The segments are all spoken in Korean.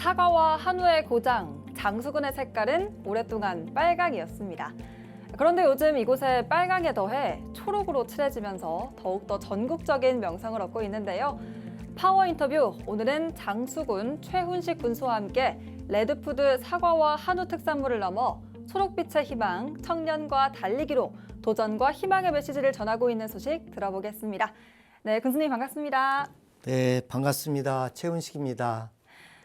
사과와 한우의 고장, 장수근의 색깔은 오랫동안 빨강이었습니다. 그런데 요즘 이곳에 빨강에 더해 초록으로 칠해지면서 더욱더 전국적인 명성을 얻고 있는데요. 파워 인터뷰 오늘은 장수군 최훈식 군수와 함께 레드푸드 사과와 한우 특산물을 넘어 초록빛의 희망, 청년과 달리기로 도전과 희망의 메시지를 전하고 있는 소식 들어보겠습니다. 네, 군수님 반갑습니다. 네, 반갑습니다. 최훈식입니다.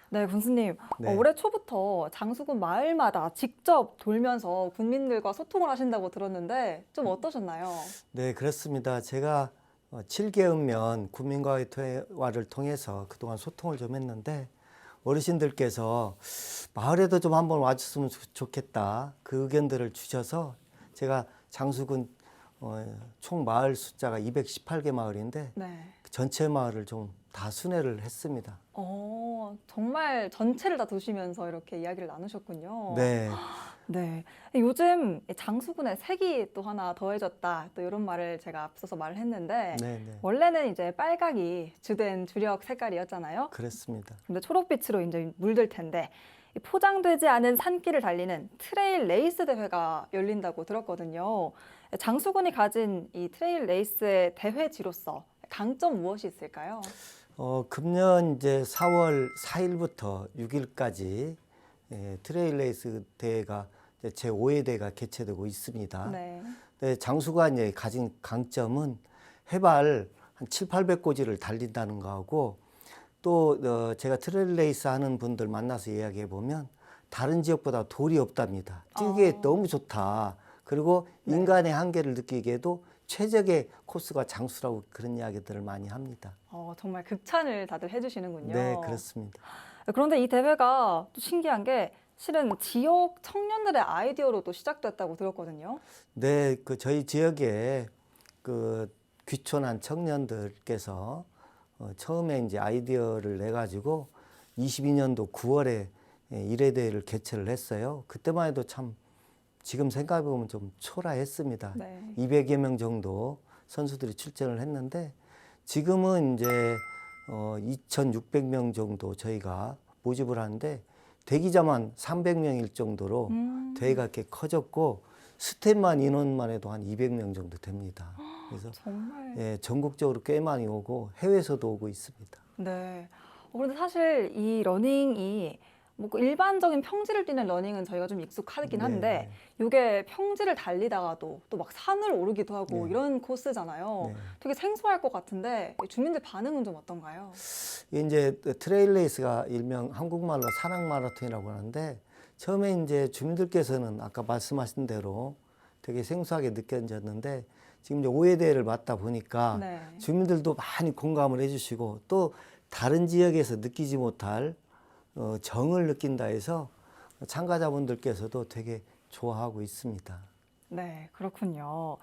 네, 군수님. 네. 어, 올해 초부터 장수군 마을마다 직접 돌면서 군민들과 소통을 하신다고 들었는데 좀 어떠셨나요? 네, 그렇습니다. 제가 어, 7개월면 국민과의 대화를 통해서 그동안 소통을 좀 했는데 어르신들께서 마을에도 좀 한번 와줬으면 좋- 좋겠다. 그 의견들을 주셔서 제가 장수군 어, 총 마을 숫자가 218개 마을인데 네. 그 전체 마을을 좀 다 순회를 했습니다. 어, 정말 전체를 다 도시면서 이렇게 이야기를 나누셨군요. 네. 네. 요즘 이 장수군의 색이 또 하나 더해졌다. 또 이런 말을 제가 앞서서 말을 했는데 네, 네. 원래는 이제 빨강이 주된 주력 색깔이었잖아요. 그렇습니다. 근데 초록빛으로 이제 물들 텐데 이 포장되지 않은 산길을 달리는 트레일 레이스 대회가 열린다고 들었거든요. 장수군이 가진 이 트레일 레이스의 대회지로서 강점 무엇이 있을까요? 어, 금년 이제 4월 4일부터 6일까지 예, 트레일 레이스 대회가 제 5회 대회가 개최되고 있습니다. 네. 네, 장수가 이제 가진 강점은 해발 한 7, 800고지를 달린다는 거하고 또 어, 제가 트레일 레이스 하는 분들 만나서 이야기해 보면 다른 지역보다 돌이 없답니다. 뛰기에 아. 너무 좋다. 그리고 네. 인간의 한계를 느끼기에도 최적의 코스가 장수라고 그런 이야기들을 많이 합니다. 어, 정말 극찬을 다들 해주시는군요. 네, 그렇습니다. 그런데 이 대회가 또 신기한 게 실은 지역 청년들의 아이디어로도 시작됐다고 들었거든요. 네, 그 저희 지역에 그 귀촌한 청년들께서 어, 처음에 이제 아이디어를 내 가지고 22년도 9월에 예, 일회 대회를 개최를 했어요. 그때만 해도 참 지금 생각해 보면 좀 초라했습니다. 네. 200여 명 정도 선수들이 출전을 했는데 지금은 이제 어 2,600명 정도 저희가 모집을 하는데 대기자만 300명일 정도로 음. 대회가 이렇게 커졌고 스텝만 인원만 해도 한 200명 정도 됩니다. 그래서 정말. 예, 전국적으로 꽤 많이 오고 해외에서도 오고 있습니다. 네. 어, 그런데 사실 이 러닝이 뭐그 일반적인 평지를 뛰는 러닝은 저희가 좀 익숙하긴 네, 한데 이게 평지를 달리다가도 또 막 산을 오르기도 하고 네. 이런 코스잖아요. 네. 되게 생소할 것 같은데 주민들 반응은 좀 어떤가요? 이제 트레일 레이스가 일명 한국말로 사랑 마라톤이라고 하는데 처음에 이제 주민들께서는 아까 말씀하신 대로 되게 생소하게 느껴졌는데 지금 이제 오해 대회를 맡다 보니까 네. 주민들도 많이 공감을 해주시고 또 다른 지역에서 느끼지 못할 어, 정을 느낀다 해서 참가자분들께서도 되게 좋아하고 있습니다. 네, 그렇군요.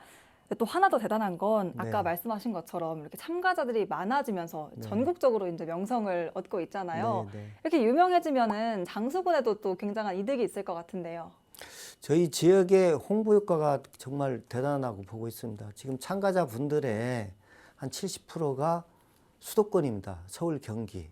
또 하나 더 대단한 건 아까 네. 말씀하신 것처럼 이렇게 참가자들이 많아지면서 네. 전국적으로 이제 명성을 얻고 있잖아요. 네, 네. 이렇게 유명해지면은 장수군에도 또 굉장한 이득이 있을 것 같은데요. 저희 지역의 홍보 효과가 정말 대단하다고 보고 있습니다. 지금 참가자 분들의 한 70%가 수도권입니다. 서울, 경기.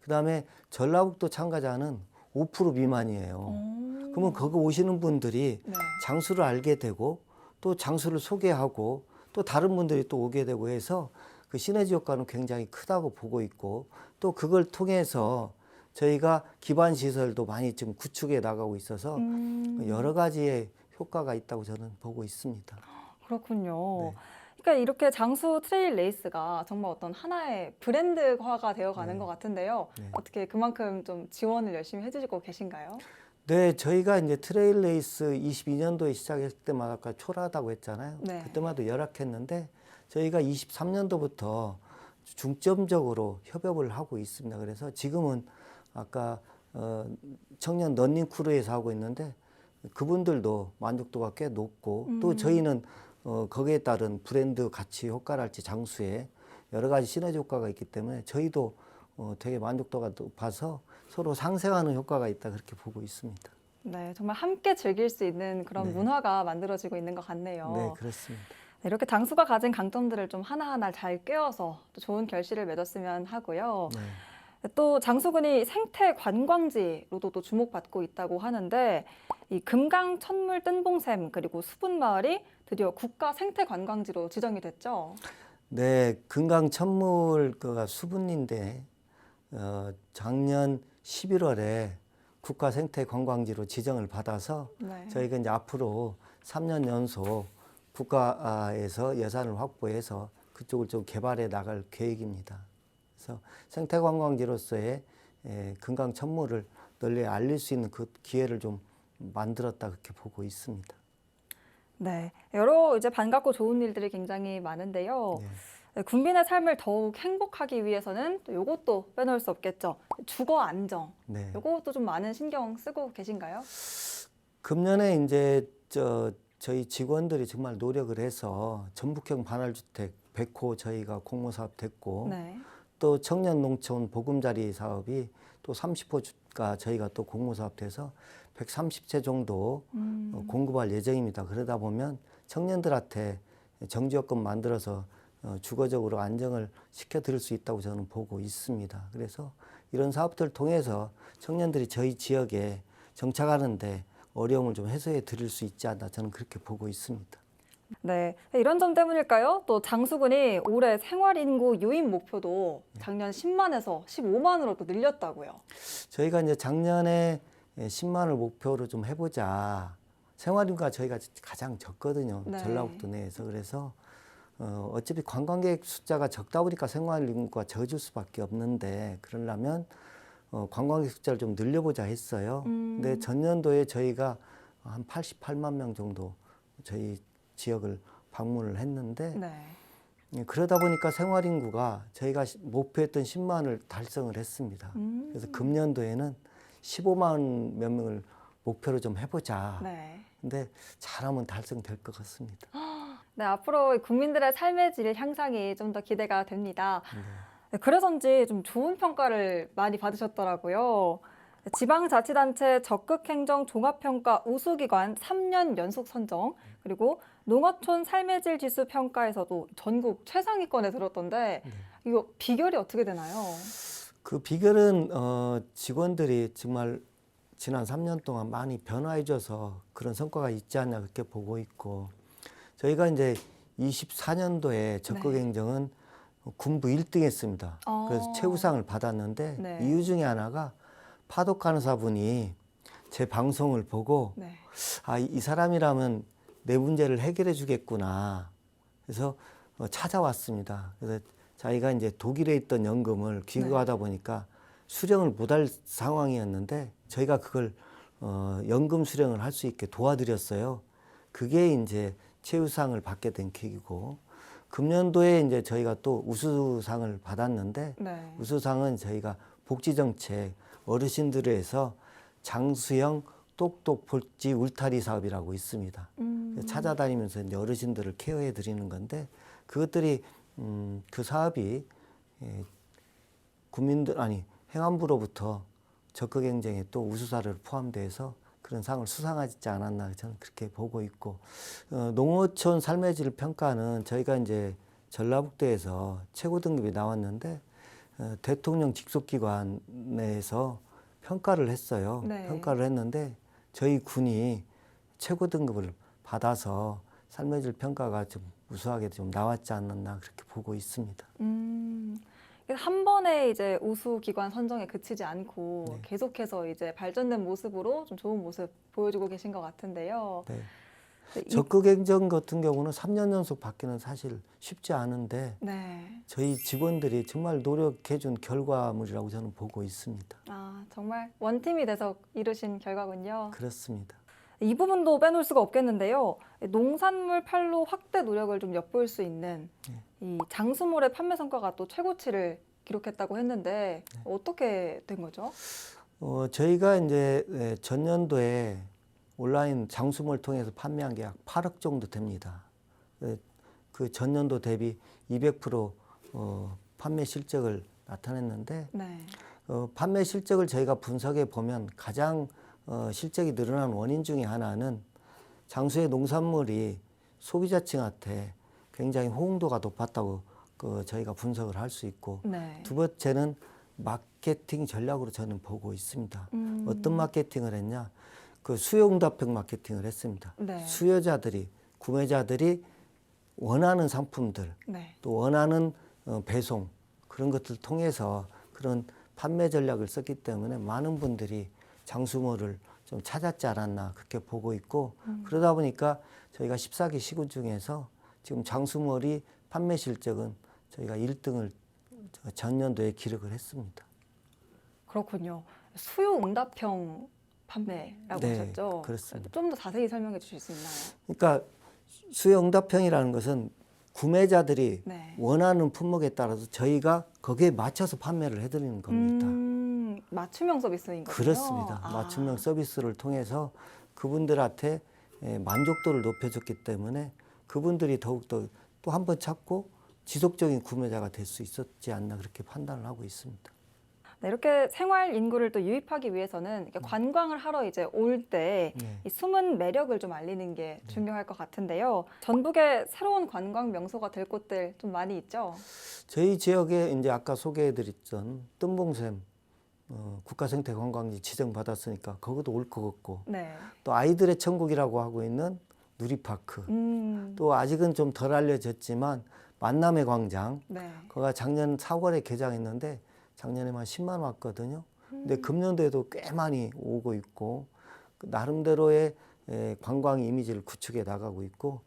그 다음에 전라북도 참가자는 5% 미만이에요. 오. 그러면 거기 오시는 분들이 네. 장수를 알게 되고 또 장수를 소개하고 또 다른 분들이 또 오게 되고 해서 그 시너지 효과는 굉장히 크다고 보고 있고 또 그걸 통해서 저희가 기반 시설도 많이 지금 구축해 나가고 있어서 음, 여러 가지의 효과가 있다고 저는 보고 있습니다. 그렇군요. 네. 그러니까 이렇게 장수 트레일 레이스가 정말 어떤 하나의 브랜드화가 되어 가는 네. 것 같은데요. 네. 어떻게 그만큼 좀 지원을 열심히 해주시고 계신가요? 네, 저희가 이제 트레일 레이스 22년도에 시작했을 때마다 아까 초라하다고 했잖아요. 네. 그때마다 열악했는데 저희가 23년도부터 중점적으로 협업을 하고 있습니다. 그래서 지금은 아까 어, 청년 런닝 크루에서 하고 있는데 그분들도 만족도가 꽤 높고 또 음. 저희는 어, 거기에 따른 브랜드 가치 효과랄지 장수에 여러 가지 시너지 효과가 있기 때문에 저희도 어, 되게 만족도가 높아서 서로 상생하는 효과가 있다 그렇게 보고 있습니다. 네, 정말 함께 즐길 수 있는 그런 네. 문화가 만들어지고 있는 것 같네요. 네, 그렇습니다. 네, 이렇게 장수가 가진 강점들을 좀 하나하나 잘 꿰어서 또 좋은 결실을 맺었으면 하고요. 네. 또 장수군이 생태 관광지로도 또 주목받고 있다고 하는데 이 금강 천물 뜬봉샘 그리고 수분 마을이 드디어 국가 생태 관광지로 지정이 됐죠. 네, 금강 천물가 수분인데 어, 작년 11월에 국가 생태 관광지로 지정을 받아서 네. 저희가 이제 앞으로 3년 연속 국가에서 예산을 확보해서 그쪽을 좀 개발해 나갈 계획입니다. 그래서 생태 관광지로서의 에, 금강 천물을 널리 알릴 수 있는 그 기회를 좀 만들었다 그렇게 보고 있습니다. 네, 여러 이제 반갑고 좋은 일들이 굉장히 많은데요. 네. 네, 국민의 삶을 더욱 행복하기 위해서는 또 이것도 빼놓을 수 없겠죠. 주거 안정. 네. 이것도 좀 많은 신경 쓰고 계신가요? 금년에 이제 저 저희 직원들이 정말 노력을 해서 전북형 반할주택 100호 저희가 공모 사업 됐고 네. 또 청년 농촌 보금자리 사업이 또 30호가 저희가 또 공모 사업 돼서 130채 정도 음, 어, 공급할 예정입니다. 그러다 보면 청년들한테 정지여건 만들어서 어, 주거적으로 안정을 시켜드릴 수 있다고 저는 보고 있습니다. 그래서 이런 사업들을 통해서 청년들이 저희 지역에 정착하는데 어려움을 좀 해소해 드릴 수 있지 않나 저는 그렇게 보고 있습니다. 네. 이런 점 때문일까요? 또 장수군이 올해 생활인구 유입 목표도 작년 10만에서 15만으로 또 늘렸다고요. 저희가 이제 작년에 10만을 목표로 좀 해보자. 생활인구가 저희가 가장 적거든요. 네. 전라북도 내에서. 그래서 어, 어차피 관광객 숫자가 적다 보니까 생활인구가 젖을 수밖에 없는데 그러려면 어, 관광객 숫자를 좀 늘려보자 했어요. 음. 근데 전년도에 저희가 한 88만 명 정도 저희 지역을 방문을 했는데 네. 예, 그러다 보니까 생활인구가 저희가 시- 목표했던 10만을 달성을 했습니다. 음. 그래서 금년도에는 15만 몇 명을 목표로 좀 해보자. 네. 근데 잘하면 달성될 것 같습니다. 네, 앞으로 국민들의 삶의 질 향상이 좀 더 기대가 됩니다. 네. 네, 그래서인지 좀 좋은 평가를 많이 받으셨더라고요. 지방자치단체 적극행정 종합평가 우수기관 3년 연속 선정, 그리고 농어촌 삶의 질 지수 평가에서도 전국 최상위권에 들었던데, 이거 비결이 어떻게 되나요? 그 비결은 어, 직원들이 정말 지난 3년 동안 많이 변화해줘서 그런 성과가 있지 않나 그렇게 보고 있고 저희가 이제 24년도에 적극 행정은 군부 1등 했습니다. 어. 그래서 최우상을 받았는데 네. 이유 중에 하나가 파독 간호사분이 제 방송을 보고 네. 아, 이, 이 사람이라면 내 문제를 해결해 주겠구나. 그래서 어, 찾아왔습니다. 그래서 자기가 이제 독일에 있던 연금을 귀국하다 보니까 수령을 못할 상황이었는데 저희가 그걸 어, 연금 수령을 할 수 있게 도와드렸어요. 그게 이제 최우상을 받게 된 계기고 금년도에 이제 저희가 또 우수상을 받았는데 네. 우수상은 저희가 복지정책 어르신들에서 장수형 똑똑 볼지 울타리 사업이라고 있습니다. 음. 찾아다니면서 이제 어르신들을 케어해 드리는 건데 그것들이 음, 그 사업이 예, 국민들 아니 행안부로부터 적극 행정에 또 우수사를 포함돼서 그런 상을 수상하지 않았나 저는 그렇게 보고 있고 어, 농어촌 삶의 질 평가는 저희가 이제 전라북도에서 최고 등급이 나왔는데 어, 대통령 직속기관에서 평가를 했어요. 네. 평가를 했는데 저희 군이 최고 등급을 받아서 삶의 질 평가가 좀 우수하게 좀 나왔지 않았나 그렇게 보고 있습니다. 음, 한 번에 이제 우수 기관 선정에 그치지 않고 네. 계속해서 이제 발전된 모습으로 좀 좋은 모습 보여주고 계신 것 같은데요. 네. 적극 행정 같은 경우는 3년 연속 받기는 사실 쉽지 않은데 네. 저희 직원들이 정말 노력해준 결과물이라고 저는 보고 있습니다. 아, 정말 원팀이 돼서 이루신 결과군요. 그렇습니다. 이 부분도 빼놓을 수가 없겠는데요. 농산물 판로 확대 노력을 좀 엿볼 수 있는 네. 이 장수몰의 판매 성과가 또 최고치를 기록했다고 했는데 네. 어떻게 된 거죠? 어, 저희가 이제 예, 전년도에 온라인 장수몰 통해서 판매한 게 약 8억 정도 됩니다. 예, 그 전년도 대비 200% 어, 판매 실적을 나타냈는데 네. 어, 판매 실적을 저희가 분석해 보면 가장 어, 실적이 늘어난 원인 중에 하나는 장수의 농산물이 소비자층한테 굉장히 호응도가 높았다고 그 저희가 분석을 할 수 있고 네. 두 번째는 마케팅 전략으로 저는 보고 있습니다. 음. 어떤 마케팅을 했냐? 그 수요응답형 마케팅을 했습니다. 네. 수요자들이 구매자들이 원하는 상품들 네. 또 원하는 어, 배송 그런 것들 을 통해서 그런 판매 전략을 썼기 때문에 많은 분들이 장수모를 좀 찾았지 않았나 그렇게 보고 있고 그러다 보니까 저희가 14기 시군 중에서 지금 장수몰이 판매 실적은 저희가 1등을 전년도에 기록을 했습니다. 그렇군요. 수요 응답형 판매라고 네, 하셨죠? 그렇습니다. 좀 더 자세히 설명해 주실 수 있나요? 그러니까 수요 응답형이라는 것은 구매자들이 네. 원하는 품목에 따라서 저희가 거기에 맞춰서 판매를 해드리는 겁니다. 음, 맞춤형 서비스인 거죠? 그렇습니다. 아. 맞춤형 서비스를 통해서 그분들한테 예, 만족도를 높여줬기 때문에 그분들이 더욱더 또 한 번 찾고 지속적인 구매자가 될 수 있었지 않나 그렇게 판단을 하고 있습니다. 네, 이렇게 생활 인구를 또 유입하기 위해서는 이렇게 관광을 하러 이제 올때이 네. 숨은 매력을 좀 알리는 게 중요할 것 같은데요. 전북에 새로운 관광 명소가 될 곳들 좀 많이 있죠? 저희 지역에 이제 아까 소개해드렸던 뜬봉샘 어, 국가생태관광지 지정받았으니까 거기도 올것 같고 네. 또 아이들의 천국이라고 하고 있는 누리파크 음, 또 아직은 좀 덜 알려졌지만 만남의 광장 네. 거가 작년 4월에 개장했는데 작년에만 10만 원 왔거든요. 근데 금년도에도 꽤 많이 오고 있고 그 나름대로의 에, 관광 이미지를 구축해 나가고 있고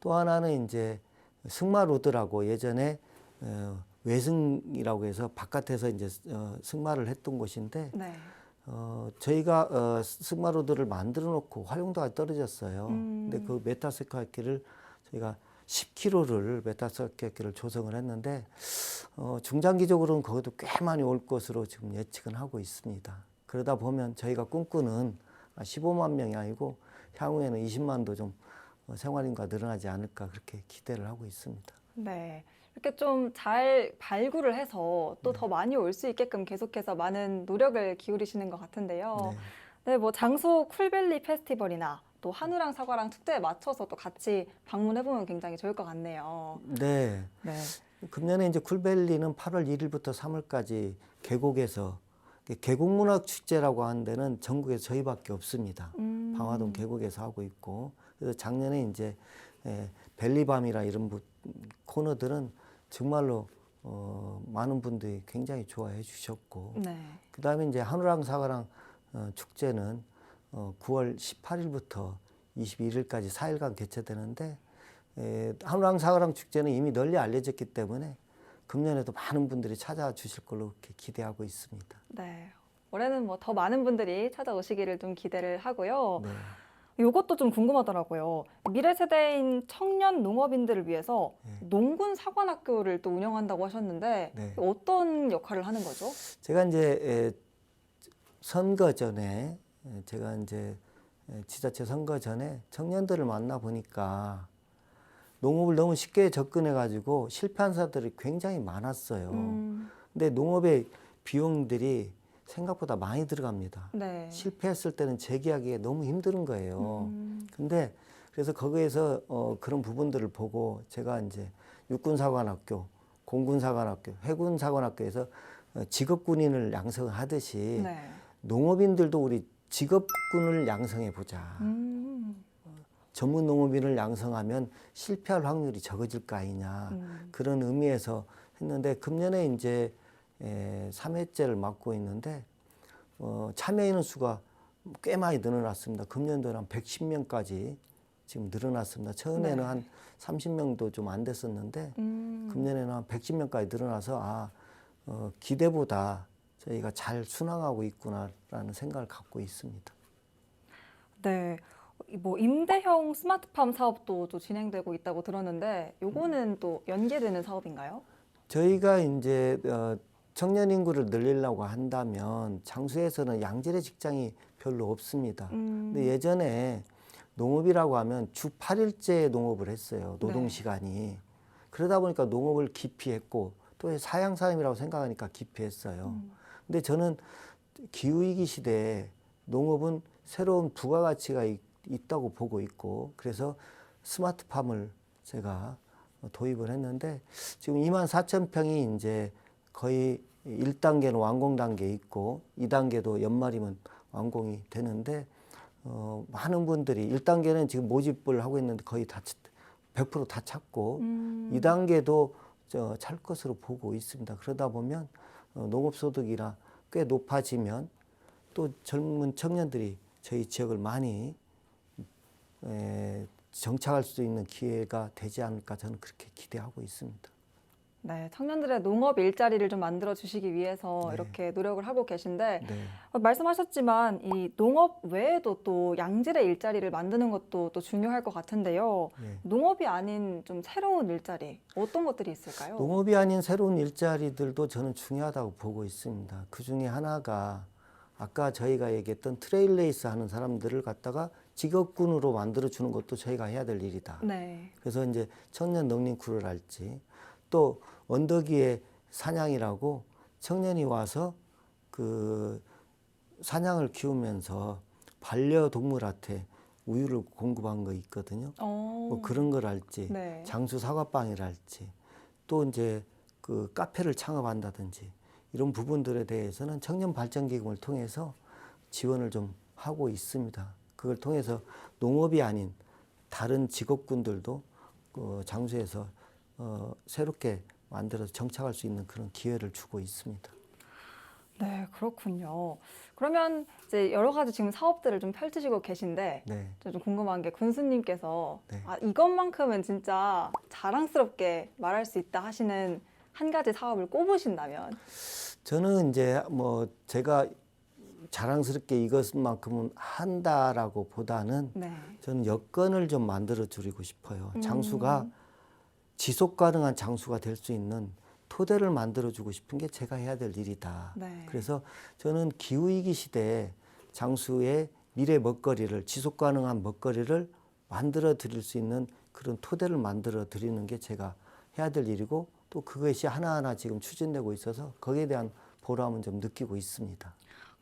또 하나는 이제 승마로드라고 예전에 어, 외승이라고 해서 바깥에서 이제 어, 승마를 했던 곳인데 네. 어, 저희가 어, 승마로드를 만들어 놓고 활용도가 떨어졌어요. 음. 근데 그 메타세카키를 저희가 10km를 메타세카키를 조성을 했는데 어, 중장기적으로는 거기도 꽤 많이 올 것으로 지금 예측은 하고 있습니다. 그러다 보면 저희가 꿈꾸는 15만 명이 아니고 향후에는 20만도 좀 어, 생활인구가 늘어나지 않을까 그렇게 기대를 하고 있습니다. 네. 이렇게 좀 잘 발굴을 해서 또 네. 더 많이 올 수 있게끔 계속해서 많은 노력을 기울이시는 것 같은데요. 네. 네, 뭐 장소 쿨밸리 페스티벌이나 또 한우랑 사과랑 축제에 맞춰서 또 같이 방문해 보면 굉장히 좋을 것 같네요. 네. 네. 금년에 이제 쿨밸리는 8월 1일부터 3월까지 계곡에서 계곡문화 축제라고 하는 데는 전국에 저희밖에 없습니다. 음. 방화동 계곡에서 하고 있고 그래서 작년에 이제 에, 벨리밤이라 이런 부- 코너들은 정말로 어, 많은 분들이 굉장히 좋아해 주셨고 네. 그다음에 이제 한우랑 사과랑 어, 축제는 어, 9월 18일부터 21일까지 4일간 개최되는데 에, 한우랑 사과랑 축제는 이미 널리 알려졌기 때문에 금년에도 많은 분들이 찾아와 주실 걸로 기대하고 있습니다. 네. 올해는 뭐 더 많은 분들이 찾아오시기를 좀 기대를 하고요. 네. 이것도 좀 궁금하더라고요. 미래 세대인 청년 농업인들을 위해서 네. 농군 사관학교를 또 운영한다고 하셨는데 네. 어떤 역할을 하는 거죠? 제가 이제 에, 선거 전에 에, 제가 이제 에, 지자체 선거 전에 청년들을 만나 보니까 농업을 너무 쉽게 접근해 가지고 실패한 사람들이 굉장히 많았어요. 음, 근데 농업의 비용들이 생각보다 많이 들어갑니다. 네. 실패했을 때는 재기하기가 너무 힘든 거예요. 음, 근데 그래서 거기에서 어, 그런 부분들을 보고 제가 이제 육군사관학교, 공군사관학교, 해군사관학교에서 어, 직업군인을 양성하듯이 네. 농업인들도 우리 직업군을 양성해 보자. 음, 전문 농업인을 양성하면 실패할 확률이 적어질 거 아니냐. 음, 그런 의미에서 했는데 금년에 이제 에, 3회째를 맡고 있는데 어, 참여인원 수가 꽤 많이 늘어났습니다. 금년도는 한 110명까지 지금 늘어났습니다. 처음에는 네. 한 30명도 좀 안 됐었는데 음. 금년에는 한 110명까지 늘어나서 아 어, 기대보다 저희가 잘 순항하고 있구나라는 생각을 갖고 있습니다. 네. 이뭐 임대형 스마트팜 사업도 또 진행되고 있다고 들었는데 요거는 또 연계되는 사업인가요? 저희가 이제 어, 청년 인구를 늘리려고 한다면 장수에서는 양질의 직장이 별로 없습니다. 음, 근데 예전에 농업이라고 하면 주 8일째 농업을 했어요. 노동 네. 시간이. 그러다 보니까 농업을 기피했고 또 사양 삶이라고 생각하니까 기피했어요. 음, 근데 저는 기후 위기 시대에 농업은 새로운 부가 가치가 있, 있다고 보고 있고 그래서 스마트팜을 제가 도입을 했는데 지금 2만 4천 평이 이제 거의 일 단계는 완공 단계에 있고 이 단계도 연말이면 완공이 되는데 어, 많은 분들이 일 단계는 지금 모집을 하고 있는데 거의 다 100%다 찼고 음. 이 단계도 저, 찰 것으로 보고 있습니다. 그러다 보면 어, 농업소득이나 꽤 높아지면 또 젊은 청년들이 저희 지역을 많이 에, 정착할 수 있는 기회가 되지 않을까 저는 그렇게 기대하고 있습니다. 네, 청년들의 농업 일자리를 좀 만들어 주시기 위해서 네. 이렇게 노력을 하고 계신데 네. 어, 말씀하셨지만 이 농업 외에도 또 양질의 일자리를 만드는 것도 또 중요할 것 같은데요. 예. 농업이 아닌 좀 새로운 일자리 어떤 것들이 있을까요? 농업이 아닌 새로운 일자리들도 저는 중요하다고 보고 있습니다. 그 중에 하나가 아까 저희가 얘기했던 트레일레이스 하는 사람들을 갖다가 직업군으로 만들어 주는 것도 저희가 해야 될 일이다. 네. 그래서 이제 청년 농림크루를 할지 또 언덕 위에 사냥이라고 청년이 와서 그 사냥을 키우면서 반려동물한테 우유를 공급한 거 있거든요. 어. 뭐 그런 걸 할지 네. 장수 사과빵이라 할지 또 이제 그 카페를 창업한다든지 이런 부분들에 대해서는 청년 발전 기금을 통해서 지원을 좀 하고 있습니다. 그걸 통해서 농업이 아닌 다른 직업군들도 그 장수에서 어, 새롭게 만들어서 정착할 수 있는 그런 기회를 주고 있습니다. 네, 그렇군요. 그러면 이제 여러 가지 지금 사업들을 좀 펼치시고 계신데 네. 저좀 궁금한 게 군수님께서 네. 아, 이것만큼은 진짜 자랑스럽게 말할 수 있다 하시는 한 가지 사업을 꼽으신다면 저는 이제 뭐 제가 자랑스럽게 이것만큼은 한다라고 보다는 네. 저는 여건을 좀 만들어 드리고 싶어요. 음. 장수가 지속 가능한 장수가 될 수 있는 토대를 만들어 주고 싶은 게 제가 해야 될 일이다. 네. 그래서 저는 기후 위기 시대에 장수의 미래 먹거리를 지속 가능한 먹거리를 만들어 드릴 수 있는 그런 토대를 만들어 드리는 게 제가 해야 될 일이고 또 그것이 하나하나 지금 추진되고 있어서 거기에 대한 보람은 좀 느끼고 있습니다.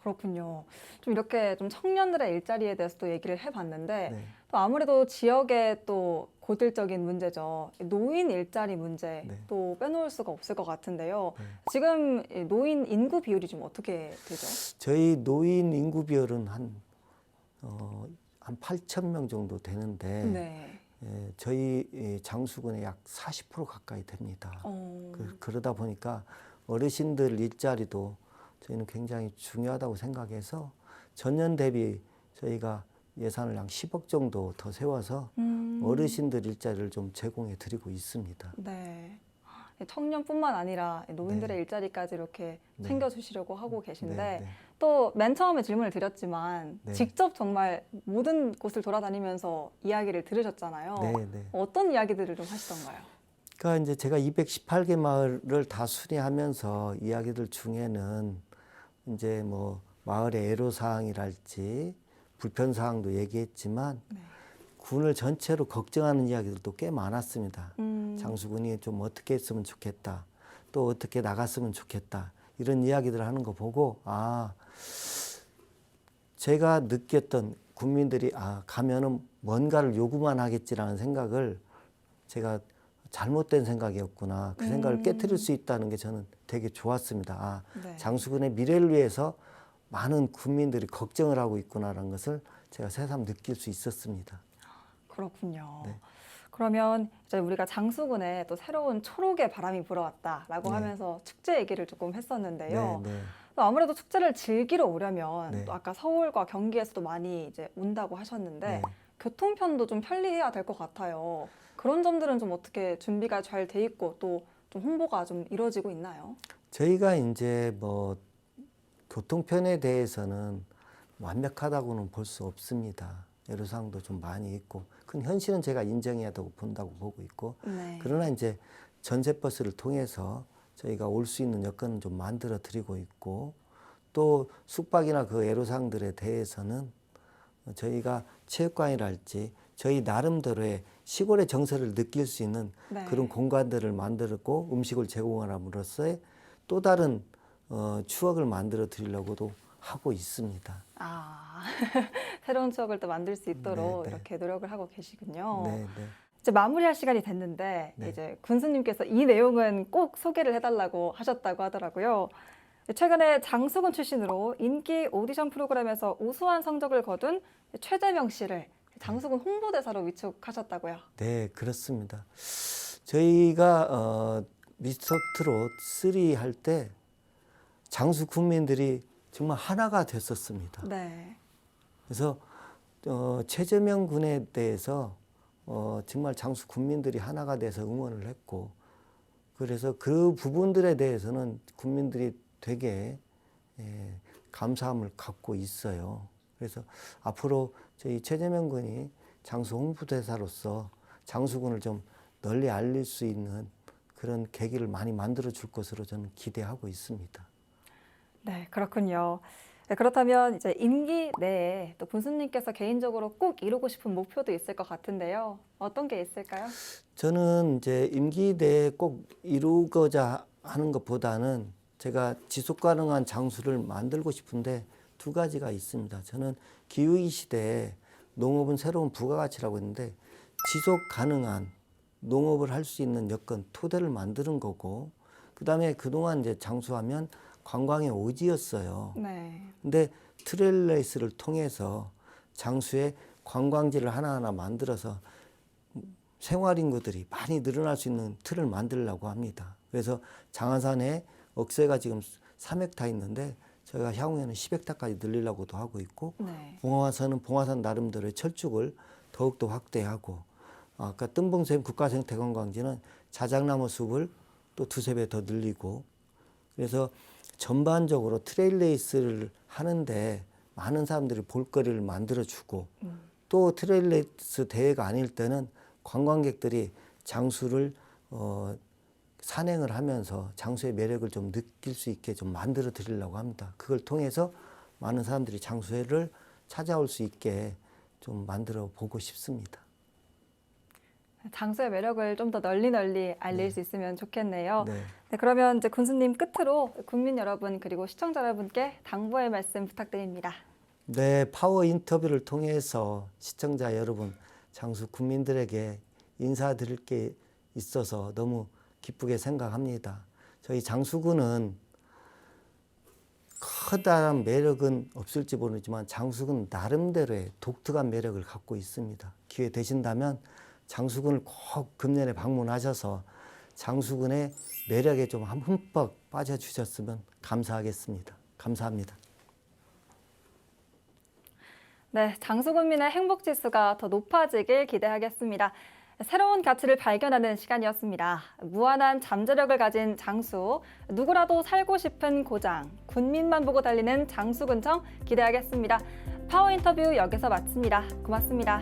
그렇군요. 좀 이렇게 좀 청년들의 일자리에 대해서 또 얘기를 해봤는데 네. 또 아무래도 지역의 또 고질적인 문제죠. 노인 일자리 문제 네. 또 빼놓을 수가 없을 것 같은데요. 네. 지금 이 노인 인구 비율이 좀 어떻게 되죠? 저희 노인 인구 비율은 한, 어, 한 8천 명 정도 되는데 네. 예, 저희 이 장수군의 약40% 가까이 됩니다. 어, 그, 그러다 보니까 어르신들 일자리도 저희는 굉장히 중요하다고 생각해서 전년 대비 저희가 예산을 한 10억 정도 더 세워서 음, 어르신들 일자리를 좀 제공해 드리고 있습니다. 네. 청년뿐만 아니라 노인들의 네. 일자리까지 이렇게 네. 챙겨주시려고 하고 계신데 네, 네. 또맨 처음에 질문을 드렸지만 네. 직접 정말 모든 곳을 돌아다니면서 이야기를 들으셨잖아요. 네, 네. 어떤 이야기들을 좀 하시던가요? 그러니까 이제 제가 218개 마을을 다 순회하면서 이야기들 중에는 이제 뭐 마을의 애로 사항이랄지 불편 사항도 얘기했지만 네. 군을 전체로 걱정하는 이야기들도 꽤 많았습니다. 음, 장수군이 좀 어떻게 했으면 좋겠다. 또 어떻게 나갔으면 좋겠다. 이런 이야기들을 하는 거 보고 아 제가 느꼈던 국민들이 아 가면은 뭔가를 요구만 하겠지라는 생각을 제가 잘못된 생각이었구나. 그 생각을 음. 깨뜨릴 수 있다는 게 저는 되게 좋았습니다. 아, 네. 장수군의 미래를 위해서 많은 국민들이 걱정을 하고 있구나라는 것을 제가 새삼 느낄 수 있었습니다. 그렇군요. 네. 그러면 이제 우리가 장수군에 또 새로운 초록의 바람이 불어왔다라고 네. 하면서 축제 얘기를 조금 했었는데요. 네, 네. 또 아무래도 축제를 즐기러 오려면 네. 또 아까 서울과 경기에서도 많이 이제 온다고 하셨는데 네. 교통편도 좀 편리해야 될 것 같아요. 그런 점들은 좀 어떻게 준비가 잘 돼 있고 또 좀 홍보가 좀 이루어지고 있나요? 저희가 이제 뭐 교통편에 대해서는 완벽하다고는 볼 수 없습니다. 애로사항도 좀 많이 있고 큰 현실은 제가 인정해야 되고 본다고 보고 있고 네. 그러나 이제 전세버스를 통해서 저희가 올 수 있는 여건은 좀 만들어 드리고 있고 또 숙박이나 그 애로사항들에 대해서는 저희가 체육관이랄지 저희 나름대로의 시골의 정서를 느낄 수 있는 네. 그런 공간들을 만들고 음식을 제공함으로써의 또 다른 어, 추억을 만들어 드리려고도 하고 있습니다. 아 새로운 추억을 또 만들 수 있도록 네, 네. 이렇게 노력을 하고 계시군요. 네, 네. 이제 마무리할 시간이 됐는데 네. 이제 군수님께서 이 내용은 꼭 소개를 해달라고 하셨다고 하더라고요. 최근에 장수군 출신으로 인기 오디션 프로그램에서 우수한 성적을 거둔 최재명 씨를 장수군 홍보대사로 위촉하셨다고요. 네, 그렇습니다. 저희가 어, 미스터 트롯 3 할 때 장수 국민들이 정말 하나가 됐었습니다. 네. 그래서 어, 최재명 군에 대해서 어, 정말 장수 국민들이 하나가 돼서 응원을 했고 그래서 그 부분들에 대해서는 국민들이 되게 예, 감사함을 갖고 있어요. 그래서 앞으로 저희 최재명 군이 장수 홍보대사로서 장수군을 좀 널리 알릴 수 있는 그런 계기를 많이 만들어 줄 것으로 저는 기대하고 있습니다. 네, 그렇군요. 네, 그렇다면 이제 임기 내에 또 군수님께서 개인적으로 꼭 이루고 싶은 목표도 있을 것 같은데요. 어떤 게 있을까요? 저는 이제 임기 내에 꼭 이루고자 하는 것보다는 제가 지속 가능한 장수를 만들고 싶은데 두 가지가 있습니다. 저는 기후위 시대에 농업은 새로운 부가가치라고 했는데 지속 가능한 농업을 할 수 있는 여건 토대를 만드는 거고 그다음에 그동안 이제 장수하면 관광의 오지였어요. 네. 근데 트레일레이스를 통해서 장수의 관광지를 하나하나 만들어서 생활 인구들이 많이 늘어날 수 있는 틀을 만들려고 합니다. 그래서 장안산에 억새가 지금 3헥타 있는데 저희가 향후에는 10헥타까지 늘리려고도 하고 있고 네. 봉화산은 봉화산 나름대로의 철쭉을 더욱더 확대하고 아까 뜬봉샘 국가생태관광지는 자작나무 숲을 또 두세 배 더 늘리고 그래서 전반적으로 트레일 레이스를 하는데 많은 사람들이 볼거리를 만들어주고 또 트레일 레이스 대회가 아닐 때는 관광객들이 장수를 어, 산행을 하면서 장수의 매력을 좀 느낄 수 있게 좀 만들어 드리려고 합니다. 그걸 통해서 많은 사람들이 장수회를 찾아올 수 있게 좀 만들어 보고 싶습니다. 장수의 매력을 좀 더 널리 널리 알릴 수 있으면 좋겠네요. 네. 네, 그러면 이제 군수님 끝으로 국민 여러분 그리고 시청자 여러분께 당부의 말씀 부탁드립니다. 네, 파워 인터뷰를 통해서 시청자 여러분, 장수 국민들에게 인사드릴 게 있어서 너무 기쁘게 생각합니다. 저희 장수군은 커다란 매력은 없을지 모르지만 장수군 나름대로의 독특한 매력을 갖고 있습니다. 기회 되신다면 장수군을 꼭 금년에 방문하셔서 장수군의 매력에 좀 한 흠뻑 빠져주셨으면 감사하겠습니다. 감사합니다. 네, 장수군민의 행복 지수가 더 높아지길 기대하겠습니다. 새로운 가치를 발견하는 시간이었습니다. 무한한 잠재력을 가진 장수, 누구라도 살고 싶은 고장, 군민만 보고 달리는 장수군청 기대하겠습니다. 파워 인터뷰 여기서 마칩니다. 고맙습니다.